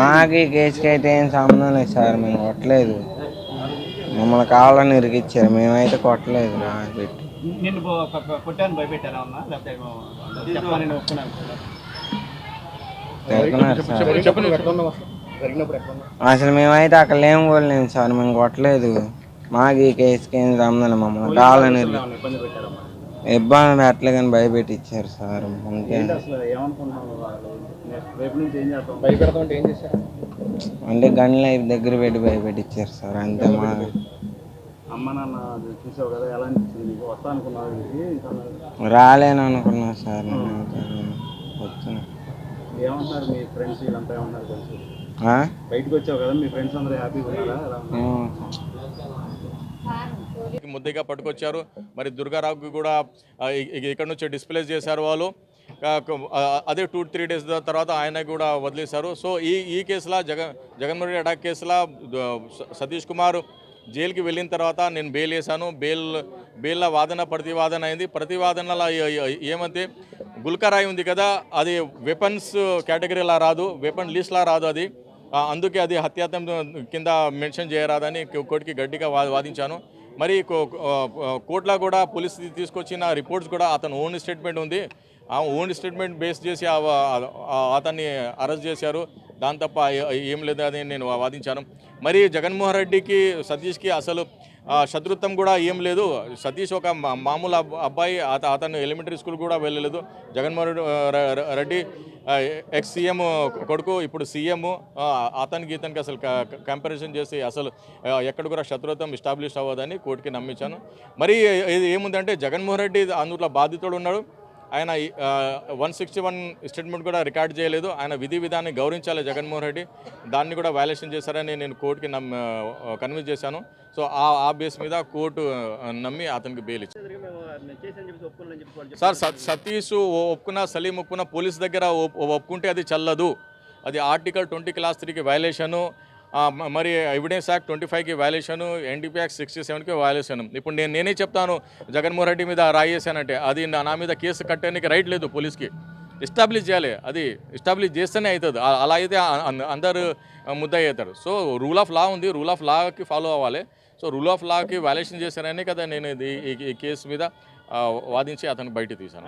మాకు ఈ కేసుకి అయితే ఏం సంబంధం లేదు సార్ మేము కొట్టలేదు. మమ్మల్ని కావాలని ఇరికిచ్చారు మేమైతే కొట్టలేదు రా పెట్టి. అసలు మేమైతే అక్కడ లేము కూడా లేము సార్ మేము కొట్టలేదు. మాకు ఈ కేసుకి ఏం సంబంధం మమ్మల్ని కావాలని ఇబ్బంది పెట్టలే కానీ సార్. ఏం చేస్తాం భయపెడతాం అంటే ఏం చేశారు? అంటే గన్లు అయి దగ్గర పెట్టి భయపెట్టించారు సార్. అంతే మా అమ్మ నాన్న అది చూసావు కదా ఎలా అనిపించింది నీకు? వస్తా అనుకున్నావు ఇంటికి ఇంకా రాలేను అనుకున్నా సార్ వచ్చిన ఏమంటున్నారు మీ ఫ్రెండ్స్ వీళ్ళంతా? ఏమన్నారు తెలుసు? ఆ? బయటకు వచ్చావు కదా మీ ఫ్రెండ్స్ అందరూ హ్యాపీగా ముద్దగా పట్టుకొచ్చారు. మరి దుర్గారావుకి కూడా ఇక్కడ నుంచి డిస్ప్లేస్ చేశారు వాళ్ళు. అదే టూ త్రీ డేస్ తర్వాత ఆయన కూడా వదిలేశారు. సో ఈ ఈ కేసులో జగన్ జగన్మోహన్ రెడ్డి అటాక్ కేసులో సతీష్ కుమార్ జైలుకి వెళ్ళిన తర్వాత నేను బెయిల్ వేశాను బెయిల్ బెయిల్లో వాదన ప్రతివాదన అయింది. ప్రతివాదనలో ఏమంటే గుల్కరాయి ఉంది కదా అది వెపన్స్ కేటగిరీలా రాదు వెపన్ లిస్ట్లా రాదు అది. అందుకే అది హత్యాతం కింద మెన్షన్ చేయరాదని కోర్టుకి గట్టిగా వాదించాను. మరి కో- కోర్టులో కూడా పోలీస్ తీసుకొచ్చిన రిపోర్ట్స్ కూడా అతను ఓన్ స్టేట్మెంట్ ఉంది. ఆ ఓన్ స్టేట్మెంట్ బేస్ చేసి ఆ- అతన్ని అరెస్ట్ చేశారు. దాని తప్ప ఏం లేదు అని నేను వాదించాను. మరి జగన్మోహన్ రెడ్డికి సతీష్కి అసలు శత్రుత్వం కూడా ఏం లేదు. సతీష్ ఒక మామూలు అబ్బాయి అతను ఎలిమెంటరీ స్కూల్ కూడా వెళ్ళలేదు. జగన్మోహన్ రెడ్డి రెడ్డి ఎక్స్ సీఎం కొడుకు ఇప్పుడు సీఎం అతనికి ఇతనికి అసలు కంపారిజన్ చేసి అసలు ఎక్కడ కూడా శత్రుత్వం ఎస్టాబ్లిష్ అవ్వదని కోర్టుకి నమ్మించాను. మరి ఇది ఏముందంటే జగన్మోహన్ రెడ్డి అందులో బాధితుడు ఉన్నాడు. ఆయన వన్ సిక్స్టీ వన్ స్టేట్మెంట్ కూడా రికార్డ్ చేయలేదు. ఆయన విధి విధాన్ని గౌరవించాలి జగన్మోహన్ రెడ్డి. దాన్ని కూడా వైలేషన్ చేశారని నేను కోర్టుకి నమ్ కన్విన్స్ చేశాను. సో ఆ ఆ బేస్ మీద కోర్టు నమ్మి అతనికి బెయిల్ ఇచ్చింది సార్ సత్- సతీష్ ఓ- సలీం ఒప్పుకున్నా పోలీస్ దగ్గర ఒప్పుకుంటే అది చల్లదు. అది ఆర్టికల్ ట్వంటీ క్లాస్ త్రీకి వైలేషను మరి ఎవిడెన్స్ యాక్ట్ ట్వంటీ ఫైవ్కి వైలేషను ఎన్డీపీ యాక్ట్ సిక్స్టీ సెవెన్కి వైలేషన్ ఇప్పుడు నేను నేనే చెప్తాను జగన్మోహన్ రెడ్డి మీద రాయేసానంటే అది నా నా మీద కేసు కట్టడానికి రైట్ లేదు పోలీస్కి. ఎస్టాబ్లిష్ చేయాలి అది ఎస్టాబ్లిష్ చేస్తేనే అవుతుంది అలా అయితే అందరు ముద్ద అవుతారు సో రూల్ ఆఫ్ లా ఉంది రూల్ ఆఫ్ లాకి ఫాలో అవ్వాలి. సో రూల్ ఆఫ్ లాకి వైలేషన్ చేశారనే కదా నేను ఇది ఈ- కేసు మీద వాదించి అతను బయట తీశాను.